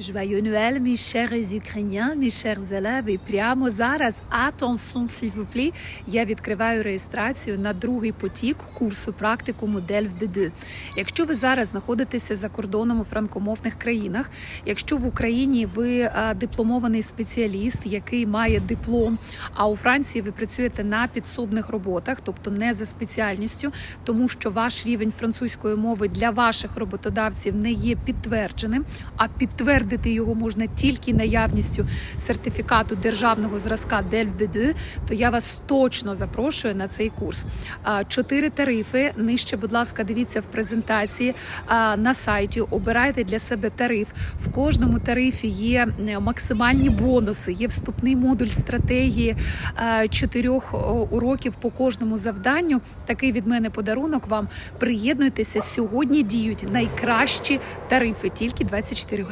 Joyeux Noël, mes chers Ukrainiens, mes chers élèves. Прямо зараз, attention, s'il vous plaît, я відкриваю реєстрацію на другий потік курсу практикуму Дельф Беду. Якщо ви зараз знаходитеся за кордоном у франкомовних країнах, якщо в Україні ви дипломований спеціаліст, який має диплом, а у Франції ви працюєте на підсобних роботах, тобто не за спеціальністю, тому що ваш рівень французької мови для ваших роботодавців не є підтвердженим, а підтвердити його можна тільки наявністю сертифікату державного зразка Дельфбеду, то я вас точно запрошую на цей курс. Чотири тарифи. Нижче, будь ласка, дивіться в презентації на сайті. Обирайте для себе тариф. В кожному тарифі є е, максимальні бонуси, є вступний модуль стратегії е, чотирьох уроків по кожному завданню. Такий від мене подарунок вам. Приєднуйтеся сьогодні. Діють найкращі тарифи, тільки 24 години.